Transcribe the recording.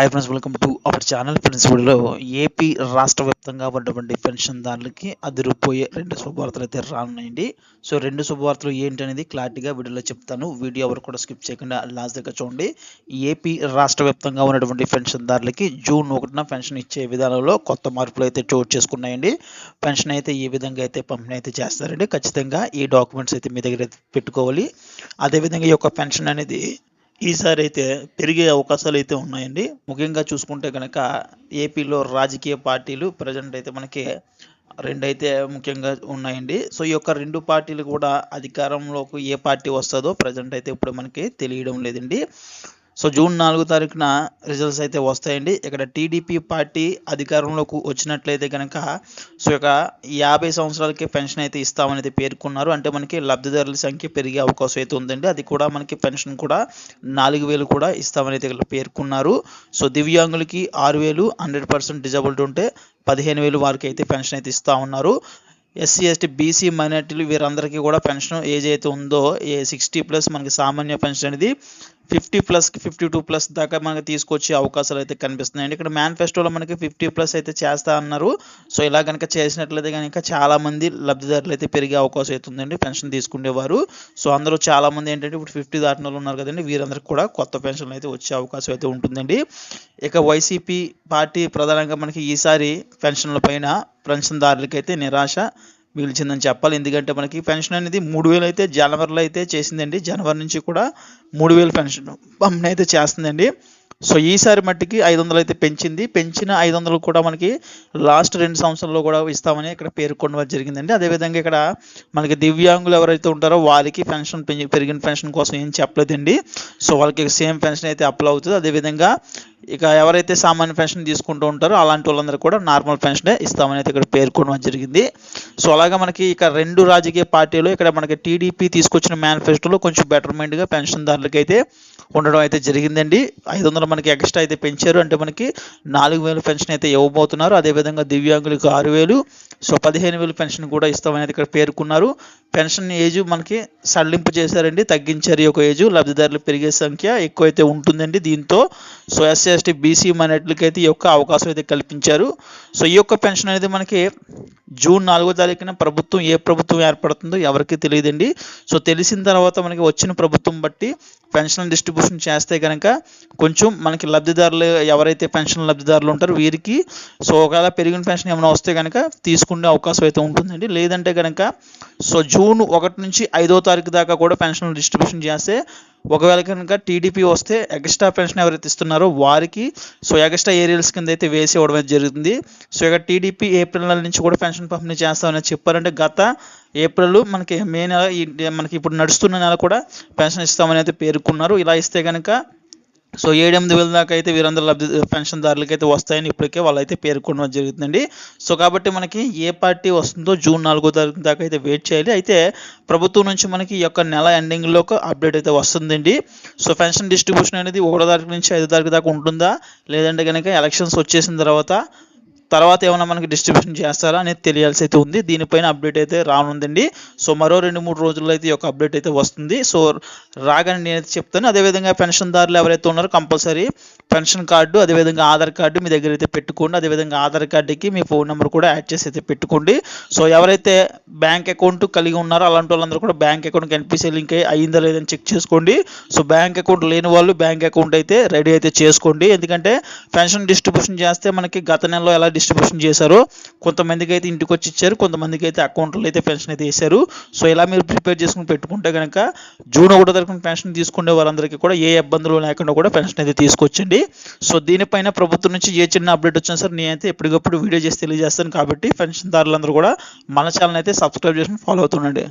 Hi friends welcome to our channel friends వీడియోలో AP రాష్ట్ర వ్యాప్తంగా ఉన్నటువంటి పెన్షన్దారులకి అదిరిపోయే రెండు శుభవార్తలు అయితే రానున్నాయండి. సో రెండు శుభవార్తలు ఏంటి అనేది క్లారిటీగా వీడియోలో చెప్తాను. వీడియో ఎవరు కూడా స్కిప్ చేయకుండా లాస్ట్ దగ్గర చూడండి. ఏపీ రాష్ట్ర వ్యాప్తంగా ఉన్నటువంటి పెన్షన్దారులకి జూన్ ఒకటిన పెన్షన్ ఇచ్చే విధానంలో కొత్త మార్పులు అయితే చోటు చేసుకున్నాయండి. పెన్షన్ అయితే ఏ విధంగా అయితే పంపిణీ అయితే చేస్తారండి? ఖచ్చితంగా ఈ డాక్యుమెంట్స్ అయితే మీ దగ్గర అయితే పెట్టుకోవాలి. అదేవిధంగా ఈ యొక్క పెన్షన్ అనేది ఈసారి అయితే పెరిగే అవకాశాలు అయితే ఉన్నాయండి. ముఖ్యంగా చూసుకుంటే కనుక ఏపీలో రాజకీయ పార్టీలు ప్రజెంట్ అయితే మనకి రెండైతే ముఖ్యంగా ఉన్నాయండి. సో ఈ యొక్క రెండు పార్టీలు కూడా అధికారంలోకి ఏ పార్టీ వస్తుందో ప్రజెంట్ అయితే ఇప్పుడు మనకి తెలియడం లేదండి. సో జూన్ నాలుగో తారీఖున రిజల్ట్స్ అయితే వస్తాయండి. ఇక్కడ టీడీపీ పార్టీ అధికారంలోకి వచ్చినట్లయితే కనుక సో ఇక యాభై సంవత్సరాలకి పెన్షన్ అయితే ఇస్తామనేది పేర్కొన్నారు. అంటే మనకి లబ్ధిదారుల సంఖ్య పెరిగే అవకాశం అయితే ఉందండి. అది కూడా మనకి పెన్షన్ కూడా నాలుగు వేలు కూడా ఇస్తామని అయితే ఇక్కడ పేర్కొన్నారు. సో దివ్యాంగులకి ఆరు వేలు హండ్రెడ్ పర్సెంట్ డిజబిలిటీ ఉంటే పదిహేను వేలు వారికి అయితే పెన్షన్ అయితే ఇస్తా ఉన్నారు. ఎస్సీ ఎస్టీ బీసీ మైనార్టీలు వీరందరికీ కూడా పెన్షన్ ఏజ్ అయితే ఉందో ఏ సిక్స్టీ ప్లస్ మనకి సామాన్య పెన్షన్ అనేది ఫిఫ్టీ ప్లస్కి ఫిఫ్టీ టూ ప్లస్ దాకా మనకి తీసుకొచ్చే అవకాశాలు అయితే కనిపిస్తున్నాయండి. ఇక్కడ మేనిఫెస్టోలో మనకి ఫిఫ్టీ ప్లస్ అయితే చేస్తా అన్నారు. సో ఇలా కనుక చేసినట్లయితే కనుక చాలామంది లబ్ధిదారులు అయితే పెరిగే అవకాశం అయితే ఉందండి. పెన్షన్ తీసుకునేవారు సో అందరూ చాలామంది ఏంటంటే ఇప్పుడు ఫిఫ్టీ దాటిన వాళ్ళు ఉన్నారు కదండి. వీరందరికీ కూడా కొత్త పెన్షన్లు అయితే వచ్చే అవకాశం అయితే ఉంటుందండి. ఇక వైసీపీ పార్టీ ప్రధానంగా మనకి ఈసారి పెన్షన్ల పైన పెన్షన్దారులకి అయితే నిరాశ. మిగిల్చిందని చెప్పాలి. ఎందుకంటే మనకి పెన్షన్ అనేది మూడు వేలు అయితే జనవరిలో అయితే చేసిందండి. జనవరి నుంచి కూడా మూడు వేలు పెన్షన్ పంపిణీ అయితే చేస్తుందండి. సో ఈసారి మట్టికి ఐదు వందలు అయితే పెంచింది. పెంచిన ఐదు వందలు కూడా మనకి లాస్ట్ రెండు సంవత్సరాల్లో కూడా ఇస్తామని ఇక్కడ పేర్కొనడం జరిగిందండి. అదేవిధంగా ఇక్కడ మనకి దివ్యాంగులు ఎవరైతే ఉంటారో వాళ్ళకి పెన్షన్ పెరిగిన పెన్షన్ కోసం ఏం చెప్పలేదండి. సో వాళ్ళకి సేమ్ పెన్షన్ అయితే అప్లై అవుతుంది. అదేవిధంగా ఇక ఎవరైతే సామాన్య పెన్షన్ తీసుకుంటూ ఉంటారో అలాంటి వాళ్ళందరూ కూడా నార్మల్ పెన్షనే ఇస్తామని అయితే ఇక్కడ పేర్కొనడం జరిగింది. సో అలాగా మనకి ఇక రెండు రాజకీయ పార్టీలు ఇక్కడ మనకి టీడీపీ తీసుకొచ్చిన మేనిఫెస్టోలో కొంచెం బెటర్మెంట్గా పెన్షన్దారులకి అయితే ఉండడం అయితే జరిగిందండి. ఐదు వందలు మనకి ఎక్స్ట్రా అయితే పెంచారు. అంటే మనకి నాలుగు వేలు పెన్షన్ అయితే ఇవ్వబోతున్నారు. అదేవిధంగా దివ్యాంగులకు ఆరు వేలు సో పదిహేను వేలు పెన్షన్ కూడా ఇస్తామని అయితే ఇక్కడ పేర్కొన్నారు. పెన్షన్ ఏజ్ మనకి సడలింపు చేశారండి. తగ్గించారు ఈ యొక్క ఏజ్. లబ్ధిదారులు పెరిగే సంఖ్య ఎక్కువైతే ఉంటుందండి దీంతో. సో ఎస్సీ ఎస్టీ బీసీ మైనార్టీలకైతే ఈ యొక్క అవకాశం అయితే కల్పించారు. సో ఈ యొక్క పెన్షన్ అనేది మనకి జూన్ నాలుగో తారీఖున ప్రభుత్వం ఏ ప్రభుత్వం ఏర్పడుతుందో ఎవరికి తెలియదండి. సో తెలిసిన తర్వాత మనకి వచ్చిన ప్రభుత్వం బట్టి పెన్షన్ డిస్ట్రిబ్యూషన్ చేస్తే కనుక కొంచెం మనకి లబ్ధిదారులు ఎవరైతే పెన్షన్ లబ్ధిదారులు ఉంటారో వీరికి సో ఒకవేళ పెరిగిన పెన్షన్ ఏమైనా వస్తే కనుక తీసుకునే అవకాశం అయితే ఉంటుందండి. లేదంటే కనుక సో జూన్ ఒకటి నుంచి ఐదో తారీఖు దాకా కూడా పెన్షన్ డిస్ట్రిబ్యూషన్ చేస్తే ఒకవేళ కనుక టీడీపీ వస్తే ఎక్స్ట్రా పెన్షన్ ఎవరైతే ఇస్తున్నారో వారికి సో ఎక్స్ట్రా ఏరియల్స్ కింద అయితే వేసి ఇవ్వడం జరుగుతుంది. సో ఇక టీడీపీ ఏప్రిల్ నెల నుంచి కూడా పెన్షన్ పంపిణీ చేస్తామని చెప్పారంటే గత ఏప్రిల్ మనకి మే నెల మనకి ఇప్పుడు నడుస్తున్న నెల కూడా పెన్షన్ ఇస్తామని అయితే పేర్కొన్నారు. ఇలా ఇస్తే కనుక సో ఏడెనిమిది వేల దాకా అయితే వీరందరూ లబ్ధి పెన్షన్దారులకి అయితే వస్తాయని ఇప్పటికే వాళ్ళు అయితే పేర్కొనడం జరుగుతుందండి సో కాబట్టి మనకి ఏ పార్టీ వస్తుందో జూన్ నాలుగో తారీఖు దాకా అయితే వెయిట్ చేయాలి. అయితే ప్రభుత్వం నుంచి మనకి ఈ యొక్క నెల ఎండింగ్లో ఒక అప్డేట్ అయితే వస్తుందండి. సో పెన్షన్ డిస్ట్రిబ్యూషన్ అనేది ఒకటో తారీఖు నుంచి ఐదో తారీఖు దాకా ఉంటుందా? లేదంటే కనుక ఎలక్షన్స్ వచ్చేసిన తర్వాత తర్వాత ఏమైనా మనకి డిస్ట్రిబ్యూషన్ చేస్తారా అనేది తెలియాల్సి అయితే ఉంది. దీనిపైన అప్డేట్ అయితే రానుందండి. సో మరో రెండు మూడు రోజుల్లో అయితే ఈ యొక్క అప్డేట్ అయితే వస్తుంది. సో రాగానే నేనైతే చెప్తాను. అదేవిధంగా పెన్షన్దారులు ఎవరైతే ఉన్నారో కంపల్సరీ పెన్షన్ కార్డు అదేవిధంగా ఆధార్ కార్డు మీ దగ్గర అయితే పెట్టుకోండి. అదేవిధంగా ఆధార్ కార్డుకి మీ ఫోన్ నెంబర్ కూడా యాడ్ చేసి అయితే పెట్టుకోండి. సో ఎవరైతే బ్యాంక్ అకౌంట్ కలిగి ఉన్నారో అలాంటి వాళ్ళందరూ కూడా బ్యాంక్ అకౌంట్కి ఎన్పిసి లింక్ అయ్యిందా లేదని చెక్ చేసుకోండి. సో బ్యాంక్ అకౌంట్ లేని వాళ్ళు బ్యాంక్ అకౌంట్ అయితే రెడీ అయితే చేసుకోండి. ఎందుకంటే పెన్షన్ డిస్ట్రిబ్యూషన్ చేస్తే మనకి గత నెలలో ఎలా డిస్ట్రిబ్యూషన్ చేశారో కొంతమందికి అయితే ఇంటికి వచ్చి ఇచ్చారు కొంతమందికి అయితే అకౌంట్లో అయితే పెన్షన్ అయితే వేశారు. సో ఇలా మీరు ప్రిపేర్ చేసుకుని పెట్టుకుంటే కనుక జూన్ ఒకటో తరగతి పెన్షన్ తీసుకునే వారందరికీ కూడా ఏ ఇబ్బందులు లేకుండా కూడా పెన్షన్ అయితే తీసుకొచ్చండి. సో దీనిపైన ప్రభుత్వం నుంచి ఏ చిన్న అప్డేట్ వచ్చినా సరే నేనైతే ఎప్పటికప్పుడు వీడియో చేసి తెలియజేస్తాను కాబట్టి పెన్షన్దారులందరూ కూడా మన ఛానల్ అయితే సబ్స్క్రైబ్ చేసుకుని ఫాలో అవుతుండండి.